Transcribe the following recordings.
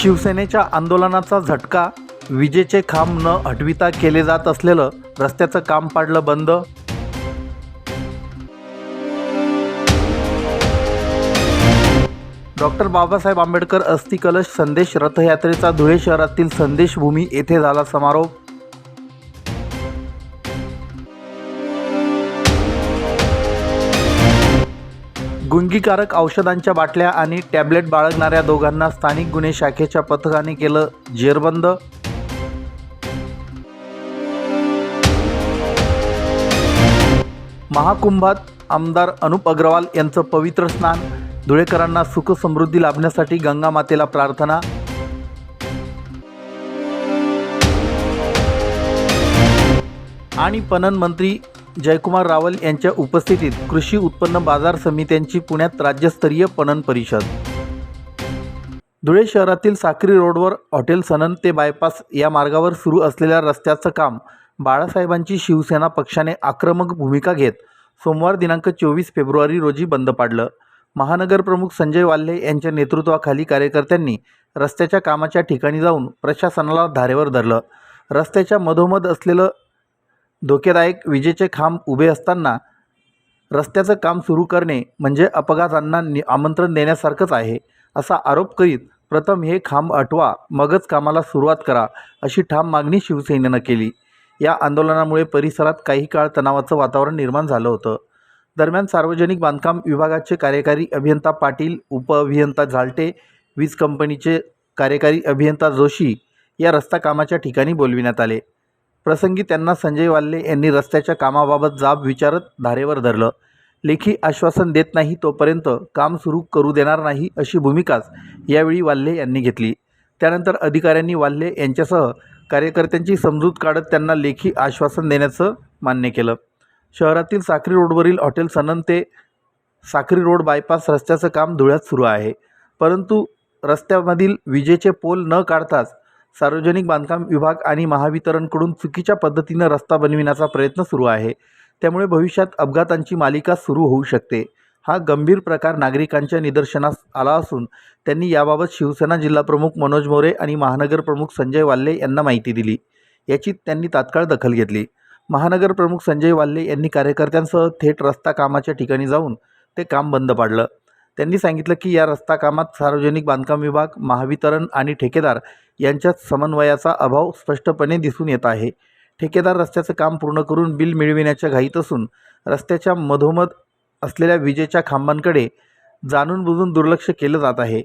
शिवसेनेच्या आंदोलनाचा झटका विजेचे खांब न हटविता केले जात असलेलं रस्त्याचं काम पाडलं बंद? डॉक्टर बाबासाहेब आंबेडकर अस्थिकलश संदेश रथयात्रेचा धुळे शहरातील संदेशभूमी येथे झाला समारोप. गुंगीकारक औषधांच्या बाटल्या आणि टॅबलेट बाळगणाऱ्या दोघांना स्थानिक गुन्हे शाखेच्या पथकाने केलं जेरबंद. महाकुंभात आमदार अनुप अग्रवाल यांचं पवित्र स्नान धुळेकरांना सुख समृद्धी लाभण्यासाठी गंगा मातेला प्रार्थना. आणि पणन मंत्री जयकुमार रावल यांच्या उपस्थितीत कृषी उत्पन्न बाजार समित्यांची पुण्यात राज्यस्तरीय पणन परिषद. धुळे शहरातील साक्री रोडवर हॉटेल सनन ते बायपास या मार्गावर सुरू असलेल्या रस्त्याचं काम बाळासाहेबांची शिवसेना पक्षाने आक्रमक भूमिका घेत सोमवार दिनांक चोवीस फेब्रुवारी रोजी बंद पाडलं. महानगरप्रमुख संजय वाल्हे यांच्या नेतृत्वाखाली कार्यकर्त्यांनी रस्त्याच्या कामाच्या ठिकाणी जाऊन प्रशासनाला धारेवर धरलं. रस्त्याच्या मधोमध असलेलं धोकेदायक विजेचे खांब उभे असताना रस्त्याचं काम सुरू करणे म्हणजे अपघातांना नि आमंत्रण देण्यासारखंच आहे असा आरोप करीत प्रथम हे खांब आठवा मगच कामाला सुरुवात करा अशी ठाम मागणी शिवसेनेनं केली. या आंदोलनामुळे परिसरात काही काळ तणावाचं वातावरण निर्माण झालं होतं. दरम्यान सार्वजनिक बांधकाम विभागाचे कार्यकारी अभियंता पाटील उपअभियंता झालटे वीज कंपनीचे कार्यकारी अभियंता जोशी या रस्ता कामाच्या ठिकाणी बोलविण्यात आले. प्रसंगी त्यांना संजय वाल्ले यांनी रस्त्याच्या कामाबाबत जाब विचारत धारेवर धरलं. लेखी आश्वासन देत नाही तोपर्यंत काम सुरू करू देणार नाही अशी भूमिकाच यावेळी वाल्हे यांनी घेतली. त्यानंतर अधिकाऱ्यांनी वाल्हे यांच्यासह कार्यकर्त्यांची समजूत काढत त्यांना लेखी आश्वासन देण्याचं मान्य केलं. शहरातील साक्री रोडवरील हॉटेल सनन ते साक्री रोड बायपास रस्त्याचं काम धुळ्यात सुरू आहे. परंतु रस्त्यामधील विजेचे पोल न काढताच सार्वजनिक बांधकाम विभाग आणि महावितरणकडून चुकीच्या पद्धतीनं रस्ता बनविण्याचा प्रयत्न सुरू आहे. त्यामुळे भविष्यात अपघातांची मालिका सुरू होऊ शकते. हा गंभीर प्रकार नागरिकांच्या निदर्शनास आला असून त्यांनी याबाबत शिवसेना जिल्हाप्रमुख मनोज मोरे आणि महानगर प्रमुख संजय वाल्ले यांना माहिती दिली. याची त्यांनी तात्काळ दखल घेतली. महानगर प्रमुख संजय वाल्ले यांनी कार्यकर्त्यांसह थेट रस्ता कामाच्या ठिकाणी जाऊन ते काम बंद पाडलं. त्यांनी सांगितलं की या रस्ता कामात सार्वजनिक बांधकाम विभाग महावितरण आणि ठेकेदार यांच्यात समन्वयाचा अभाव स्पष्टपणे दिसून येत आहे. ठेकेदार रस्त्याचं काम पूर्ण करून बिल मिळविण्याच्या घाईत असून रस्त्याच्या मधोमध असलेल्या विजेच्या खांबांकडे जाणून बुजून दुर्लक्ष केलं जात आहे.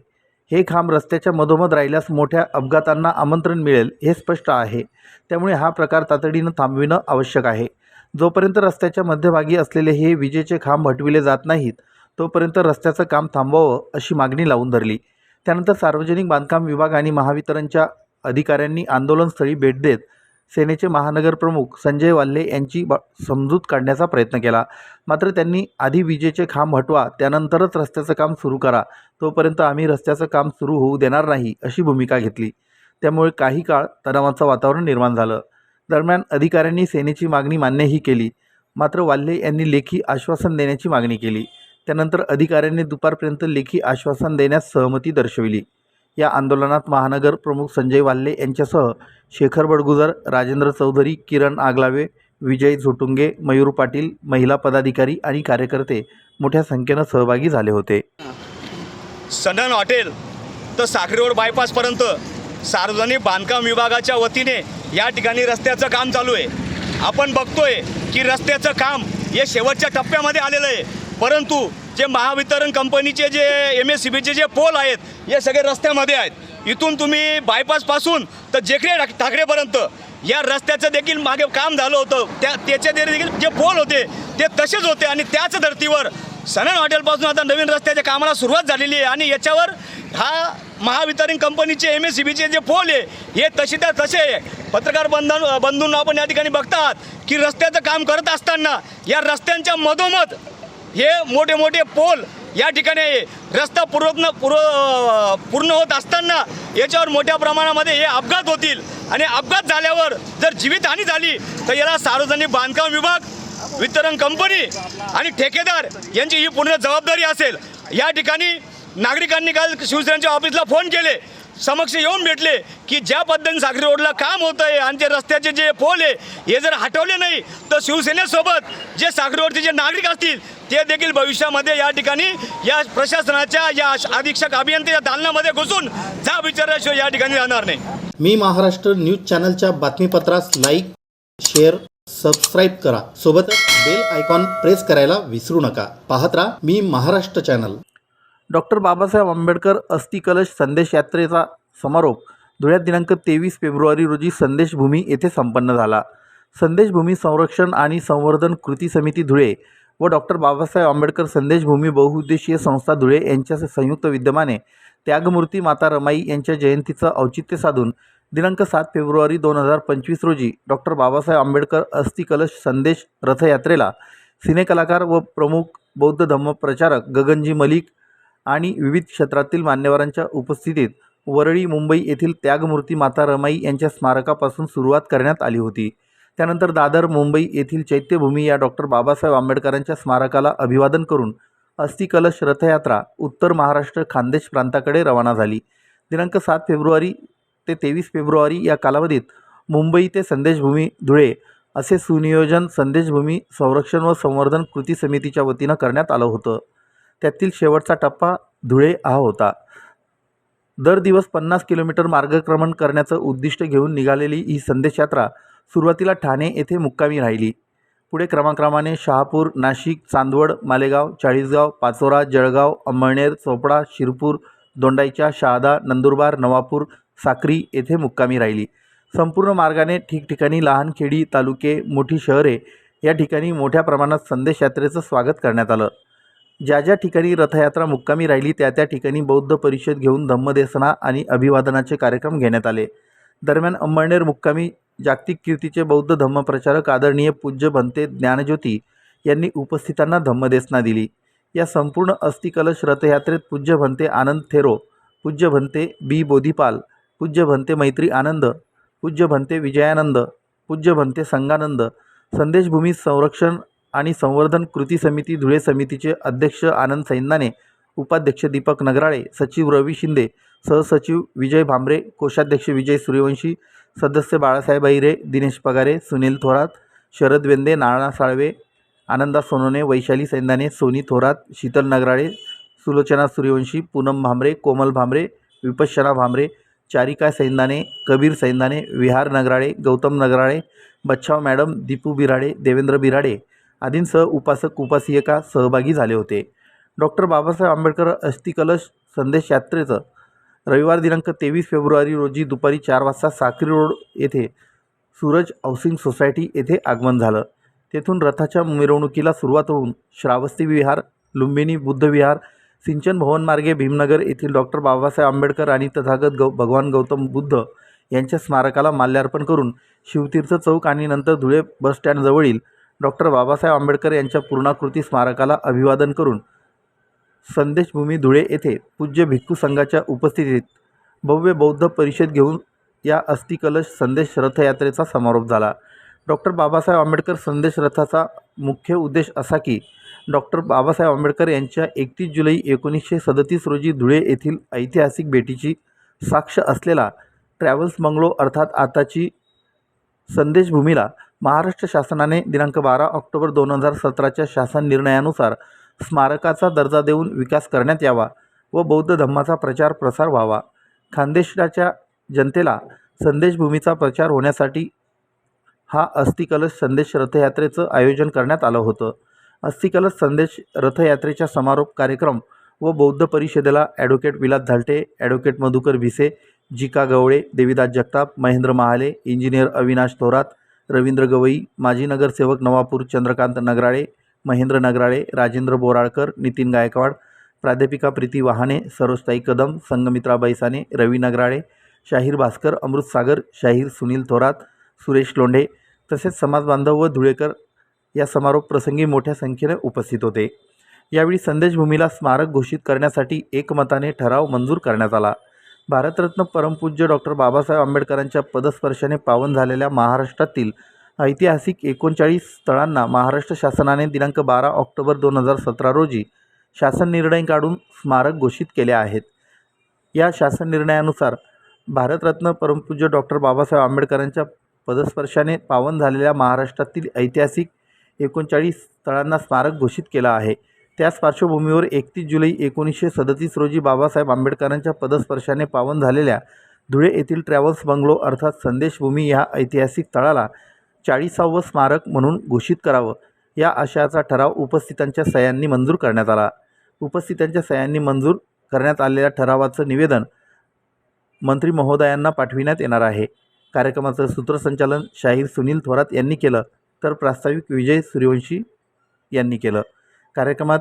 हे खांब रस्त्याच्या मधोमध राहिल्यास मोठ्या अपघातांना आमंत्रण मिळेल हे स्पष्ट आहे. त्यामुळे हा प्रकार तातडीनं थांबविणं आवश्यक आहे. जोपर्यंत रस्त्याच्या मध्यभागी असलेले हे विजेचे खांब हटविले जात नाहीत तोपर्यंत रस्त्याचं काम थांबवावं अशी मागणी लावून धरली. त्यानंतर सार्वजनिक बांधकाम विभाग आणि महावितरणच्या अधिकाऱ्यांनी आंदोलनस्थळी भेट देत सेनेचे महानगरप्रमुख संजय वाल्हे यांची बा समजूत काढण्याचा प्रयत्न केला. मात्र त्यांनी आधी विजेचे खांब हटवा त्यानंतरच रस्त्याचं काम सुरू करा तोपर्यंत आम्ही रस्त्याचं काम सुरू होऊ देणार नाही अशी भूमिका घेतली. त्यामुळे काही काळ तणावाचं वातावरण निर्माण झालं. दरम्यान अधिकाऱ्यांनी सेनेची मागणी मान्यही केली. मात्र वाल्हे यांनी लेखी आश्वासन देण्याची मागणी केली. त्यानंतर अधिकाऱ्यांनी दुपारपर्यंत लेखी आश्वासन देण्यास सहमती दर्शविली. या आंदोलनात महानगर प्रमुख संजय वाल्ले यांच्यासह शेखर बडगुजर राजेंद्र चौधरी किरण आगलावे विजय झोटुंगे मयूर पाटील महिला पदाधिकारी आणि कार्यकर्ते मोठ्या संख्येनं सहभागी झाले होते. सनन हॉटेल तर साखरी रोड बायपासपर्यंत सार्वजनिक बांधकाम विभागाच्या वतीने या ठिकाणी रस्त्याचं काम चालू आहे. आपण बघतोय की रस्त्याचं काम हे शेवटच्या टप्प्यामध्ये आलेलं आहे. परंतु जे महावितरण कंपनीचे जे एम एस सी बीचे जे पोल आहेत हे सगळे रस्त्यामध्ये आहेत. इथून तुम्ही बायपासपासून तर जेकडे ठाकरेपर्यंत या रस्त्याचं देखील मागे काम झालं होतं. त्या त्याचे देखील जे पोल होते ते तसेच होते आणि त्याच धर्तीवर सनन हॉटेलपासून आता नवीन रस्त्याच्या कामाला सुरुवात झालेली आहे आणि याच्यावर हा महावितरण कंपनीचे एम एस सी बीचे जे पोल आहे हे तसे त्या तसे पत्रकार बंधन बंधूंना आपण या ठिकाणी बघतात की रस्त्याचं काम करत असताना या रस्त्यांच्या मधोमध हे मोठे मोठे पोल या ठिकाणी रस्ता पूर्ण पूर्व पूर्ण होत असताना याच्यावर मोठ्या प्रमाणामध्ये हे अपघात होतील. आणि अपघात झाल्यावर जर जीवितहानी झाली तर याला सार्वजनिक बांधकाम विभाग वितरण कंपनी आणि ठेकेदार यांची ही पूर्ण जबाबदारी असेल. या ठिकाणी नागरिकांनी काल शिवसेनेच्या ऑफिसला फोन केले. समक्ष येऊन भेटले की ज्या पद्धतीने सागरी रोडला काम होत आहे आणि जे रस्त्याचे जे पोल आहे हे जर हटवले नाही तर शिवसेनेसोबत जे सागरी रोडचे जे नागरिक असतील ते देखील भविष्यामध्ये या ठिकाणी या प्रशासनाच्या या अधीक्षक अभियंत्याच्या दालनामध्ये घुसून जा विचारल्याशिवाय या ठिकाणी राहणार नाही. मी महाराष्ट्र न्यूज चॅनलच्या बातमीपत्रास लाईक शेअर सबस्क्राईब करा. सोबतच बेल आयकॉन प्रेस करायला विसरू नका. पाहत राहा मी महाराष्ट्र चॅनल. डॉक्टर बाबासाहेब आंबेडकर अस्थिकलश संदेश यात्रेचा समारोप धुळ्यात दिनांक तेवीस फेब्रुवारी रोजी संदेशभूमी येथे संपन्न झाला. संदेशभूमी संरक्षण आणि संवर्धन कृती समिती धुळे व डॉक्टर बाबासाहेब आंबेडकर संदेशभूमी बहुउद्देशीय संस्था धुळे यांच्या संयुक्त विद्यमाने त्यागमूर्ती माता रमाई यांच्या जयंतीचं औचित्य साधून दिनांक सात फेब्रुवारी दोन हजार पंचवीस रोजी डॉक्टर बाबासाहेब आंबेडकर अस्थिकलश संदेश रथयात्रेला सिनेकलाकार व प्रमुख बौद्ध धम्म प्रचारक गगनजी मलिक आणि विविध क्षेत्रातील मान्यवरांच्या उपस्थितीत वरळी मुंबई येथील त्यागमूर्ती माता रमाई यांच्या स्मारकापासून सुरुवात करण्यात आली होती. त्यानंतर दादर मुंबई येथील चैत्यभूमी या डॉक्टर बाबासाहेब आंबेडकरांच्या स्मारकाला अभिवादन करून अस्थिकलश रथयात्रा उत्तर महाराष्ट्र खानदेश प्रांताकडे रवाना झाली. दिनांक सात फेब्रुवारी ते तेवीस फेब्रुवारी या कालावधीत मुंबई ते संदेशभूमी धुळे असे सुनियोजन संदेशभूमी संरक्षण व संवर्धन कृती समितीच्या वतीनं करण्यात आलं होतं. त्यातील शेवटचा टप्पा धुळे हा होता. दर दिवस पन्नास किलोमीटर मार्गक्रमण करण्याचं उद्दिष्ट घेऊन निघालेली ही संदेश यात्रा सुरुवातीला ठाणे येथे मुक्कामी राहिली. पुढे क्रमाक्रमाने शहापूर नाशिक चांदवड मालेगाव चाळीसगाव पाचोरा जळगाव अंमळनेर चोपडा शिरपूर दोंडाईच्या शहादा नंदुरबार नवापूर साक्री येथे मुक्कामी राहिली. संपूर्ण मार्गाने ठिकठिकाणी लहान खेडी तालुके मोठी शहरे या ठिकाणी मोठ्या प्रमाणात संदेश यात्रेचं स्वागत करण्यात आलं. ज्या ज्या ठिकाणी रथयात्रा मुक्कामी राहिली त्या त्या ठिकाणी बौद्ध परिषद घेऊन धम्मदेसना आणि अभिवादनाचे कार्यक्रम घेण्यात आले. दरम्यान अंबळनेर मुक्कामी जागतिक कीर्तीचे बौद्ध धम्मप्रचारक आदरणीय पूज्य भंते ज्ञानज्योती यांनी उपस्थितांना धम्मदेसना दिली. या संपूर्ण अस्थिकलश रथयात्रेत पूज्य भंते आनंद थेरो पूज्य भंते बी बोधीपाल पूज्य भंते मैत्री आनंद पूज्य भंते विजयानंद पूज्य भंते संगानंद संदेशभूमी संरक्षण आणि संवर्धन कृती समिती धुळे समितीचे अध्यक्ष आनंद सैंदाने उपाध्यक्ष दीपक नगराळे सचिव रवी शिंदे सहसचिव विजय भांबरे कोषाध्यक्ष विजय सूर्यवंशी सदस्य बाळासाहेब अहिरे दिनेश पगारे सुनील थोरात शरद वेंदे नाना साळवे आनंदा सोनोने वैशाली सैंदाने सोनी थोरात शीतल नगराळे सुलोचना सूर्यवंशी पूनम भांबरे कोमल भांबरे विपश्चना भांबरे चारिका सैंदाने कबीर सैंदाने विहार नगराळे गौतम नगराळे बच्छाव मॅडम दीपू बिराडे देवेंद्र बिराडे आदींसह उपासक उपासिका सहभागी झाले होते. डॉक्टर बाबासाहेब आंबेडकर अस्थिकलश संदेश यात्रेचं रविवार दिनांक तेवीस फेब्रुवारी रोजी दुपारी चार वाजता साक्री रोड येथे सूरज हाऊसिंग सोसायटी येथे आगमन झालं. तेथून रथाच्या मिरवणुकीला सुरुवात होऊन श्रावस्ती विहार लुंबिनी बुद्ध विहार सिंचन भवन मार्गे भीमनगर येथील डॉक्टर बाबासाहेब आंबेडकर आणि तथागत गौ भगवान गौतम बुद्ध यांच्या स्मारकाला माल्यार्पण करून शिवतीर्थ चौक आणि नंतर धुळे बसस्टँडजवळील डॉक्टर बाबासाहेब आंबेडकर यांच्या पूर्णाकृती स्मारकाला अभिवादन करून संदेशभूमी धुळे येथे पूज्य भिक्खू संघाच्या उपस्थितीत भव्य बौद्ध परिषद घेऊन या अस्थिकलश संदेश रथयात्रेचा समारोप झाला. डॉक्टर बाबासाहेब आंबेडकर संदेश रथाचा मुख्य उद्देश असा की डॉक्टर बाबासाहेब आंबेडकर यांच्या एकतीस जुलै एकोणीसशे सदतीस रोजी धुळे येथील ऐतिहासिक भेटीची साक्ष असलेला ट्रॅव्हल्स बंगलो अर्थात आताची संदेशभूमीला महाराष्ट्र शासनाने दिनांक बारा ऑक्टोबर दोन हजार सतराच्या शासन निर्णयानुसार स्मारकाचा दर्जा देऊन विकास करण्यात यावा व बौद्ध धम्माचा प्रचार प्रसार व्हावा. खानदेशाच्या जनतेला संदेशभूमीचा प्रचार होण्यासाठी हा अस्थिकलश संदेश रथयात्रेचं आयोजन करण्यात आलं होतं. अस्थिकलश संदेश रथयात्रेच्या समारोप कार्यक्रम व बौद्ध परिषदेला advocate Vilas Zalte advocate Madhukar Bhise Jika Gavle Devidas Jagtap Mahendra Mahale engineer Avinash Thorat Ravindra Gavai माजी नगरसेवक नवापूर चंद्रकांत नगराळे महेंद्र नगराळे राजेंद्र बोराळकर नितीन गायकवाड प्राध्यापिका प्रीती वहाने सरोजताई कदम संगमित्रा बैसाने रवी नगराळे शाहीर भास्कर अमृत सागर शाहीर सुनील थोरात सुरेश लोंढे तसेच समाजबांधव व धुळेकर या समारोप प्रसंगी मोठ्या संख्येने उपस्थित होते. यावेळी संदेशभूमीला स्मारक घोषित करण्यासाठी एकमताने ठराव मंजूर करण्यात आला. भारतरत्न परमपूज्य डॉक्टर बाबासाहेब आंबेडकरांच्या पदस्पर्शाने पावन झालेल्या महाराष्ट्रातील ऐतिहासिक एकोणचाळीस स्थळांना महाराष्ट्र शासनाने दिनांक बारा ऑक्टोबर दोन हजार सतरा रोजी शासन निर्णय काढून स्मारक घोषित केले आहेत. या शासन निर्णयानुसार भारतरत्न परमपूज्य डॉक्टर बाबासाहेब आंबेडकरांच्या पदस्पर्शाने पावन झालेल्या महाराष्ट्रातील ऐतिहासिक एकोणचाळीस स्थळांना स्मारक घोषित केलं आहे. त्याच पार्श्वभूमीवर एकतीस जुलै एकोणीसशे सदतीस रोजी बाबासाहेब आंबेडकरांच्या पदस्पर्शाने पावन झालेल्या धुळे येथील ट्रॅव्हल्स बंगलो अर्थात संदेशभूमी ह्या ऐतिहासिक तळाला चाळीसावं स्मारक म्हणून घोषित करावं या आशयाचा ठराव उपस्थितांच्या सह्यांनी मंजूर करण्यात आला. उपस्थितांच्या सह्यांनी मंजूर करण्यात आलेल्या ठरावाचं निवेदन मंत्री महोदयांना पाठविण्यात येणार आहे. कार्यक्रमाचं सूत्रसंचालन शाहीर सुनील थोरात यांनी केलं तर प्रास्ताविक विजय सूर्यवंशी यांनी केलं. कार्यक्रमात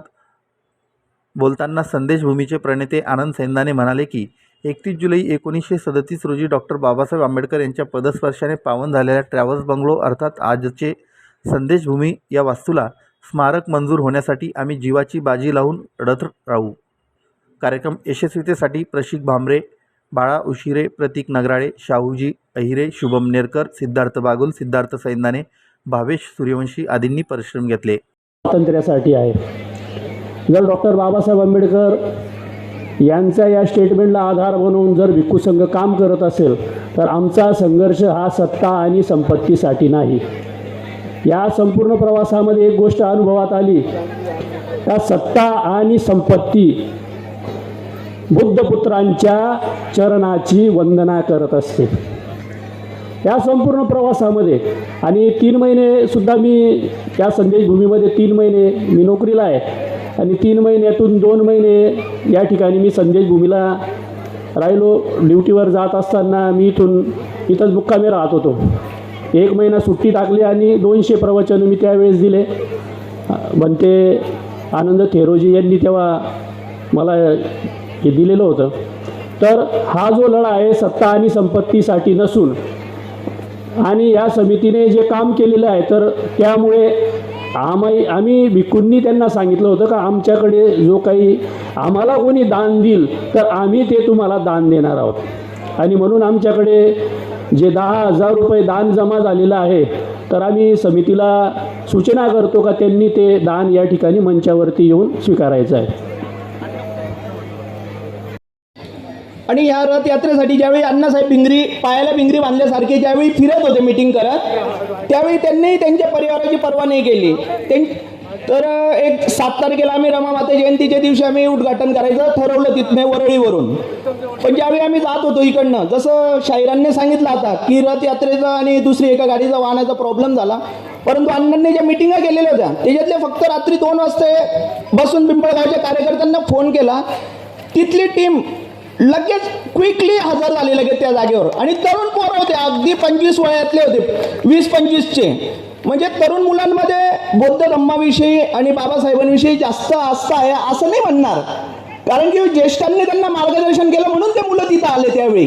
बोलताना संदेशभूमीचे प्रणेते आनंद सैंदाने म्हणाले की एकतीस जुलै एकोणीसशे सदतीस रोजी डॉक्टर बाबासाहेब आंबेडकर यांच्या पदस्पर्शाने पावन झालेल्या ट्रॅव्हल्स बंगलो अर्थात आजचे संदेशभूमी या वास्तूला स्मारक मंजूर होण्यासाठी आम्ही जीवाची बाजी लावून रडत राहू. कार्यक्रम यशस्वीतेसाठी प्रशिक भांबरे बाळा उशिरे प्रतीक नगराळे शाहूजी अहिरे शुभम नेरकर सिद्धार्थ बागुल सिद्धार्थ सैंदाने भावेश सूर्यवंशी आदींनी परिश्रम घेतले. स्वातंत्र्यासाठी आहे. जर डॉक्टर बाबासाहेब आंबेडकर यांचा या स्टेटमेंटला आधार बनवून जर भिक्खू संघ काम करत असेल तर आमचा संघर्ष हा सत्ता आणि संपत्तीसाठी नाही. या संपूर्ण प्रवासामध्ये एक गोष्ट अनुभवात आली. त्या सत्ता आणि संपत्ती बुद्धपुत्रांच्या चरणाची वंदना करत असते. या संपूर्ण प्रवासामध्ये आणि तीन महिनेसुद्धा मी त्या संदेशभूमीमध्ये तीन महिने मी नोकरीला आहे आणि तीन महिन्यातून दोन महिने या ठिकाणी मी संदेशभूमीला राहिलो. ड्युटीवर जात असताना मी इथून इथंच मुक्कामी राहत होतो. एक महिना सुट्टी टाकली आणि दोनशे प्रवचन मी त्यावेळेस दिले. बनते आनंद थेरोजी यांनी तेव्हा मला हे दिलेलं होतं. तर हा जो लढा आहे सत्ता आणि संपत्तीसाठी नसून आणि या समितीने जे काम केलेलं आहे तर त्यामुळे आम्ही आम्ही भिक्खूंनी त्यांना सांगितलं होतं का आमच्याकडे जो काही आम्हाला कोणी दान देईल तर आम्ही ते तुम्हाला दान देणार आहोत. आणि म्हणून आमच्याकडे जे दहा हजार रुपये दान जमा झालेलं आहे तर आम्ही समितीला सूचना करतो का त्यांनी ते दान या ठिकाणी मंचावरती येऊन स्वीकारायचं आहे. आणि ह्या रथयात्रेसाठी ज्यावेळी अण्णासाहेब भिंगरी पायाला भिंगरी बांधल्यासारखे ज्यावेळी फिरत होते मिटिंग करत त्यावेळी त्यांनी त्यांच्या परिवाराची पर्वा नाही केली. त्यां तर एक सात तारखेला आम्ही रमा माता जयंतीच्या दिवशी आम्ही उद्घाटन करायचं ठरवलं तिथने वरळीवरून. पण ज्यावेळी आम्ही जात होतो इकडनं जसं शाहिरांनी सांगितलं आता की रथयात्रेचा आणि दुसरी एका गाडीचा वाहनाचा प्रॉब्लेम झाला. परंतु अण्णांनी ज्या मिटिंगा केलेल्या होत्या त्याच्यातले फक्त रात्री दोन वाजता बसून पिंपळगावच्या कार्यकर्त्यांना फोन केला. तिथली टीम लगेच क्विकली हजर झाले लगेच त्या जागेवर. आणि तरुण पोरं होते अगदी पंचवीस वयातले होते वीस पंचवीसचे. म्हणजे तरुण मुलांमध्ये बौद्ध धम्माविषयी आणि बाबासाहेबांविषयी जास्त आस्था आहे असं नाही म्हणणार. कारण की ज्येष्ठांनी त्यांना मार्गदर्शन केलं म्हणून ते मुलं तिथं आले त्यावेळी.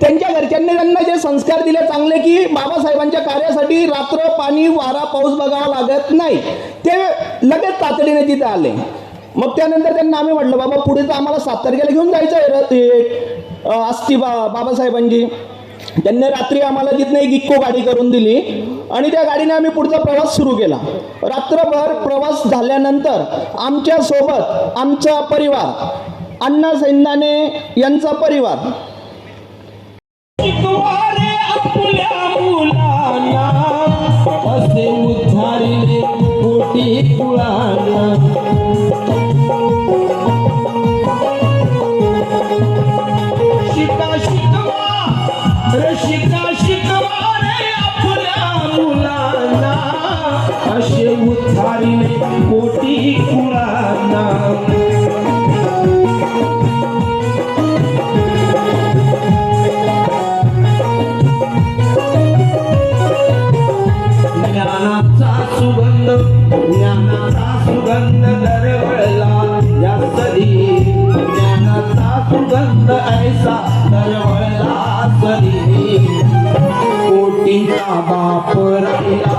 त्यांच्या घरच्यांनी त्यांना जे संस्कार दिले चांगले की बाबासाहेबांच्या कार्यासाठी रात्र पाणी वारा पाऊस बघावा लागत नाही. ते लगेच तातडीने तिथे आले. मग त्यानंतर त्यांना आम्ही म्हटलं बाबा पुढे तर आम्हाला सात तारखेला घेऊन जायचं आहे रथ हे, बा बाबासाहेबांची. त्यांनी रात्री आम्हाला तिथनं एक इक्को गाडी करून दिली आणि त्या गाडीने आम्ही पुढचा प्रवास सुरू केला. रात्रभर प्रवास झाल्यानंतर आमच्यासोबत आमचा परिवार अण्णा सैंदाने यांचा परिवार. बाप राहिला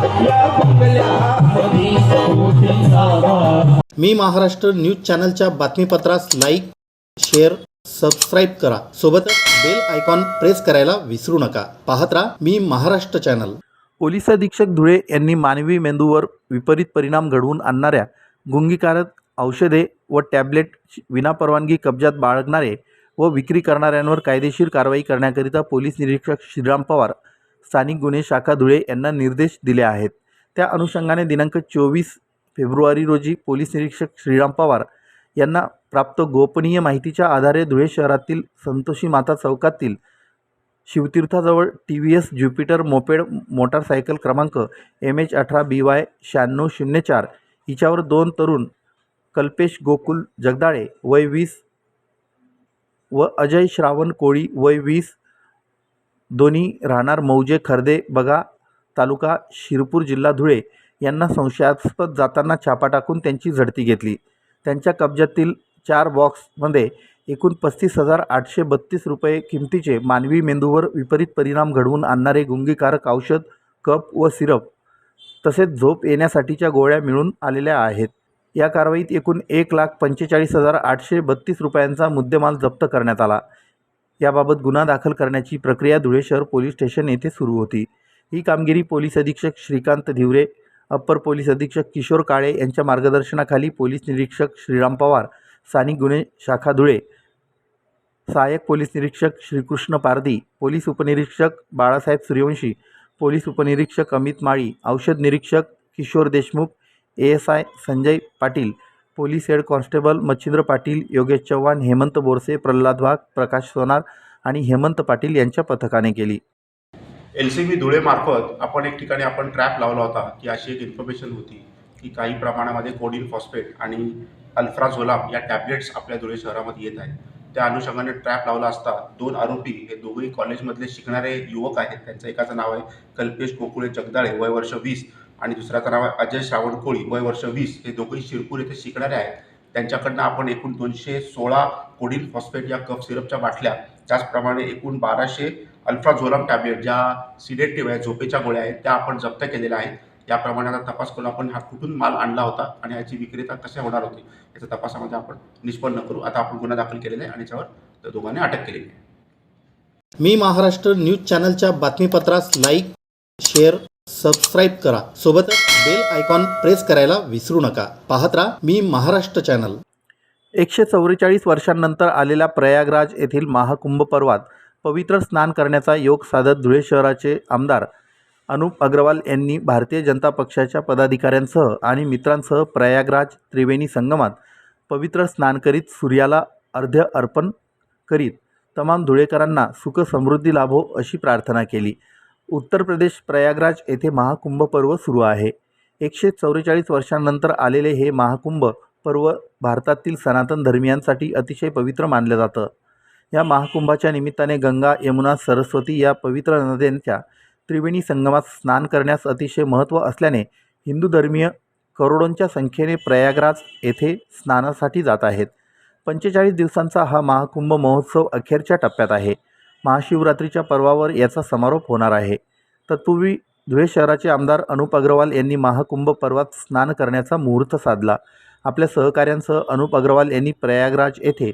कोटीचा बाप मी महाराष्ट्र न्यूज चॅनलच्या बातमीपत्रास लाईक शेअर सबस्क्राईब करा. सोबतच बेल आयकॉन प्रेस करायला विसरू नका. पाहत राहा मी महाराष्ट्र चॅनल. पोलीस अधीक्षक धुळे यांनी मानवी मेंदूवर विपरीत परिणाम घडवून आणणाऱ्या गुंगीकारक औषधे व टॅबलेट विनापरवानगी कब्जात बाळगणारे व विक्री करणाऱ्यांवर कायदेशीर कारवाई करण्याकरिता पोलीस निरीक्षक श्रीराम पवार स्थानिक गुन्हे शाखा धुळे यांना निर्देश दिले आहेत. त्या अनुषंगाने दिनांक चोवीस फेब्रुवारी रोजी पोलीस निरीक्षक श्रीराम पवार यांना प्राप्त गोपनीय माहितीच्या आधारे धुळे शहरातील संतोषी माता चौकातील शिवतीर्थाजवळ T V S Jupiter moped motorcycle क्रमांक एम एच अठरा बी वाय शहाण्णव शून्य चार हिच्यावर दोन तरुण कल्पेश गोकुल जगदाळे वय वीस व अजय श्रावण कोळी वय वीस दोन्ही राहणार मौजे खर्दे बघा तालुका शिरपूर जिल्हा धुळे यांना संशयास्पद जाताना छापा टाकून त्यांची झडती घेतली. त्यांच्या कब्जातील चार बॉक्समध्ये एकूण पस्तीस हजार आठशे बत्तीस रुपये किमतीचे मानवी मेंदूवर विपरीत परिणाम घडवून आणणारे गुंगीकारक औषध कप व सिरप तसेच झोप येण्यासाठीच्या गोळ्या मिळून आलेल्या आहेत. या कारवाईत एकूण एक लाख पंचेचाळीस हजार आठशे बत्तीस रुपयांचा मुद्देमाल जप्त करण्यात आला. याबाबत गुन्हा दाखल करण्याची प्रक्रिया धुळे शहर पोलीस स्टेशन येथे सुरू होती. ही कामगिरी पोलीस अधीक्षक श्रीकांत धिवरे अप्पर पोलीस अधीक्षक किशोर काळे यांच्या मार्गदर्शनाखाली पोलीस निरीक्षक श्रीराम पवार स्थानिक गुन्हे शाखा धुळे सहाय्यक पोलीस निरीक्षक श्रीकृष्ण पारधी पोलीस उपनिरीक्षक बाळासाहेब सूर्यवंशी पोलीस उपनिरीक्षक अमित माळी औषध निरीक्षक Kishor Deshmukh A S I Sanjay Patil police head constable Machhindra Patil Yogesh Chavan Hemant Borse Pralhad Wagh Prakash Sonar आणि हेमंत पाटील यांच्या पथकाने केली. एल सी बी धुळेमार्फत आपण एक ठिकाणी आपण ट्रॅप लावला होता की अशी एक इन्फॉर्मेशन होती की काही प्रमाणामध्ये कोडिन फॉस्फेट आणि अल्फ्राझोलाम या टॅबलेट्स आपल्या धुळे शहरामध्ये येत आहेत. त्या अनुषंगाने ट्रॅप लावला असता दोन आरोपी हे दोघेही कॉलेजमधले शिकणारे युवक आहेत त्यांचं एकाचं नाव आहे कल्पेश गोकुळे जगदाळे वय वर्ष वीस आणि दुसऱ्याचं नाव आहे अजय श्रावण कोळी वय वर्ष वीस. हे दोघंही शिरपूर येथे शिकणारे आहेत. त्यांच्याकडनं आपण एकूण दोनशे सोळा कोडिन फॉस्फेट या कफ सिरपच्या बाटल्या त्याचप्रमाणे एकूण बाराशे अल्फ्राझोलम टॅबलेट ज्या सिडेटिव्ह आहे झोपेच्या गोळ्या आहेत त्या आपण जप्त केलेल्या आहेत. याप्रमाणे आता तपास करून आपण हा कुठून माल आणला होता आणि याची विक्रेता कशा होणार होती याच्या तपासामध्ये आपण निष्पन्न करू. आता आपण गुन्हा दाखल केलेला आहे आणि याच्यावर त्या दोघांनी अटक केलेली आहे. मी महाराष्ट्र न्यूज चॅनलच्या बातमीपत्रास लाईक शेअर सबस्क्राईब करा. सोबतच बेल आयकॉन प्रेस करायला विसरू नका. पाहत राहा मी महाराष्ट्र चॅनल एकशे चौवेचाळीस वर्षांनंतर आलेल्या प्रयागराज येथील महाकुंभ पर्वात पवित्र स्नान करण्याचा योग साधत धुळे शहराचे आमदार अनुप अग्रवाल यांनी भारतीय जनता पक्षाच्या पदाधिकाऱ्यांसह आणि मित्रांसह प्रयागराज त्रिवेणी संगमात पवित्र स्नान करीत सूर्याला अर्ध्य अर्पण करीत तमाम धुळेकरांना सुख समृद्धी लाभो अशी प्रार्थना केली. उत्तर प्रदेश प्रयागराज येथे महाकुंभ पर्व सुरू आहे. एकशे चौवेचाळीस वर्षांनंतर आलेले हे महाकुंभ पर्व भारतातील सनातन धर्मियांसाठी अतिशय पवित्र मानलं जातं. या महाकुंभाच्या निमित्ताने गंगा यमुना सरस्वती या पवित्र नद्यांच्या त्रिवेणी संगमात स्नान करण्यास अतिशय महत्त्व असल्याने हिंदू धर्मीय करोडोंच्या संख्येने प्रयागराज येथे स्नानासाठी जात आहेत. पंचेचाळीस दिवसांचा हा महाकुंभ महोत्सव अखेरच्या टप्प्यात आहे. महाशिवरात्रीच्या पर्वावर याचा समारोप होणार आहे. तत्पूर्वी धुळे शहराचे आमदार अनुप अग्रवाल यांनी महाकुंभ पर्वात स्नान करण्याचा मुहूर्त साधला. आपल्या सहकाऱ्यांसह अनुप अग्रवाल यांनी प्रयागराज येथे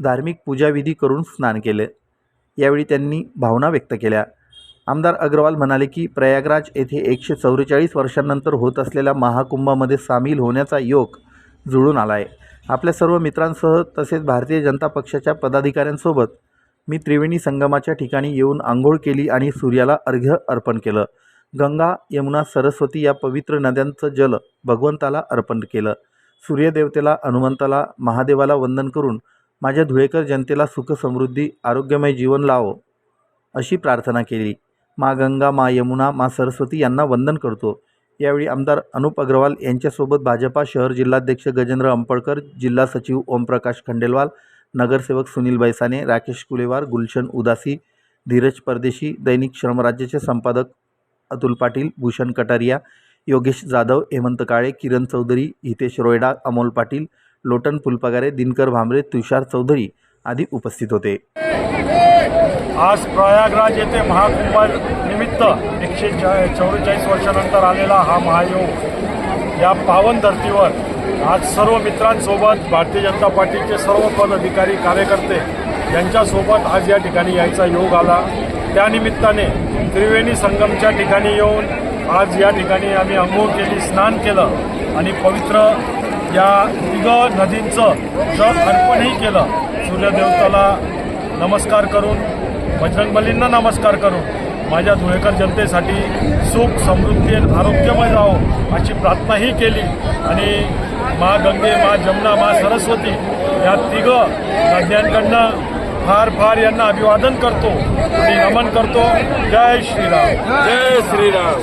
धार्मिक पूजाविधी करून स्नान केले. यावेळी त्यांनी भावना व्यक्त केल्या. आमदार अग्रवाल म्हणाले की प्रयागराज येथे एकशे चौवेचाळीस वर्षांनंतर होत असलेल्या महाकुंभामध्ये सामील होण्याचा योग जुळून आला आहे आपल्या सर्व मित्रांसह तसेच भारतीय जनता पक्षाच्या पदाधिकाऱ्यांसोबत मी त्रिवेणी संगमाच्या ठिकाणी येऊन आंघोळ केली आणि सूर्याला अर्घ्य अर्पण केलं. गंगा यमुना सरस्वती या पवित्र नद्यांचं जल भगवंताला अर्पण केलं. सूर्यदेवतेला हनुमंताला महादेवाला वंदन करून माझ्या धुळेकर जनतेला सुख समृद्धी आरोग्यमय जीवन लावो अशी प्रार्थना केली. मा गंगा मा यमुना मा सरस्वती यांना वंदन करतो. यावेळी आमदार अनुप अग्रवाल यांच्यासोबत भाजपा शहर जिल्हाध्यक्ष गजेंद्र अंपळकर जिल्हा सचिव ओमप्रकाश खंडेलवाल नगरसेवक सुनील बैसाने राकेश कुलेवार गुलशन उदासी धीरज परदेशी दैनिक श्रमराज्याचे संपादक अतुल पाटील भूषण कटारिया योगेश जाधव हेमंत काळे किरण चौधरी हितेश रोयडा अमोल पाटील लोटन फुलपगारे दिनकर भांबरे तुषार चौधरी आदी उपस्थित होते. आज प्रयागराज येथे महाकुंभ निमित्त एकशे चौवेचाळीस वर्षानंतर आलेला हा महायोग या पावन धर्तीवर आज सर्व मित्रांसोबत भारतीय जनता पार्टीचे सर्व पदाधिकारी कार्यकर्ते यांच्यासोबत आज या ठिकाणी यायचा योग आला. त्यानिमित्ताने त्रिवेणी संगमच्या ठिकाणी येऊन आज या ठिकाणी आम्ही अंघोळ केली स्नान केलं आणि पवित्र या तिघ नदींचं जल अर्पणही केलं. सूर्यदेवताला नमस्कार करून बजरंगबलींना नमस्कार करून माझ्या धुळेकर जनतेसाठी सुख समृद्धी आणि आरोग्यमय जावं अशी प्रार्थनाही केली आणि मा गंगे मा जमुना मा सरस्वती या तिघं नद्यांकडनं फार फार यांना अभिवादन करतो. आणि नमन करतो. जय श्रीराम. जय श्रीराम.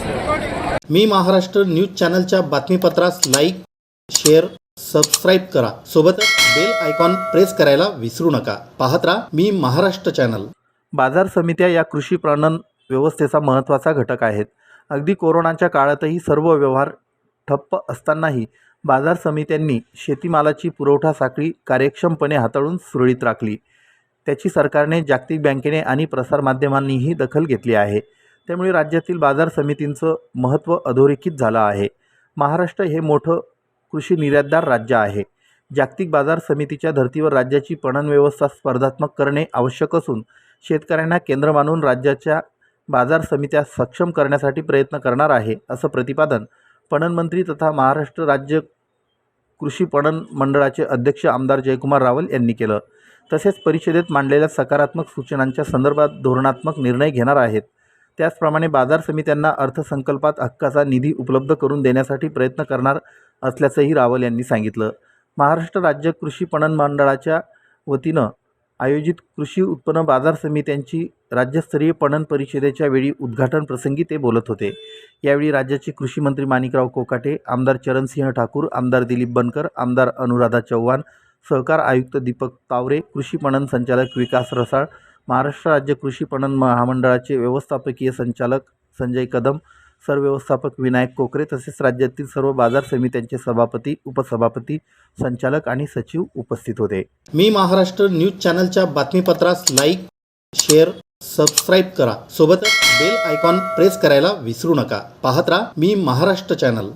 मी महाराष्ट्र न्यूज चॅनलच्या बातमीपत्रास लाईक शेअर सबस्क्राईब करा. सोबतच बेल आयकॉन प्रेस करायला विसरू नका. पाहत राहा मी महाराष्ट्र चॅनल. बाजार समित्या या कृषी पणन व्यवस्थेचा महत्त्वाचा घटक आहेत. अगदी कोरोनाच्या काळातही सर्व व्यवहार ठप्प असतानाही बाजार समित्यांनी शेतीमालाची पुरवठा साखळी कार्यक्षमपणे हाताळून सुरळीत राखली. त्याची सरकारने जागतिक बँकेने आणि प्रसारमाध्यमांनीही दखल घेतली आहे. त्यामुळे राज्यातील बाजार समितींचं महत्त्व अधोरेखित झालं आहे. महाराष्ट्र हे मोठं कृषी निर्यातदार राज्य आहे. जागतिक बाजार समितीच्या धर्तीवर राज्याची पणन व्यवस्था स्पर्धात्मक करणे आवश्यक असून शेतकऱ्यांना केंद्र मानून राज्याच्या बाजार समित्या सक्षम करण्यासाठी प्रयत्न करणार आहे असं प्रतिपादन पणन मंत्री तथा महाराष्ट्र राज्य कृषी पणन मंडळाचे अध्यक्ष आमदार जयकुमार रावल यांनी केलं. तसेच परिषदेत मांडलेल्या सकारात्मक सूचनांच्या संदर्भात धोरणात्मक निर्णय घेणार आहेत. त्याचप्रमाणे बाजार समित्यांना अर्थसंकल्पात हक्काचा निधी उपलब्ध करून देण्यासाठी प्रयत्न करणार असल्याचंही रावल यांनी सांगितलं. महाराष्ट्र राज्य कृषी पणन मंडळाच्या वतीनं आयोजित कृषी उत्पन्न बाजार समित्यांची राज्यस्तरीय पणन परिषदेच्या वेळी उद्घाटन प्रसंगी ते बोलत होते. यावेळी राज्याचे कृषी मंत्री माणिकराव कोकाटे आमदार चरणसिंह ठाकूर आमदार दिलीप बनकर आमदार अनुराधा चव्हाण सहकार आयुक्त दीपक तावरे कृषी पणन संचालक विकास रसाळ महाराष्ट्र राज्य कृषी पणन महामंडळाचे व्यवस्थापकीय संचालक संजय कदम सरव्यवस्थापक विनायक कोकरे तसेच राज्यातील सर्व बाजार समित्यांचे सभापती उपसभापती संचालक आणि सचिव उपस्थित होते. मी महाराष्ट्र न्यूज चॅनलच्या बातमीपत्रास लाईक शेअर सबस्क्राईब करा. सोबतच बेल आयकॉन प्रेस करायला विसरू नका. पाहत राहा मी महाराष्ट्र चॅनल.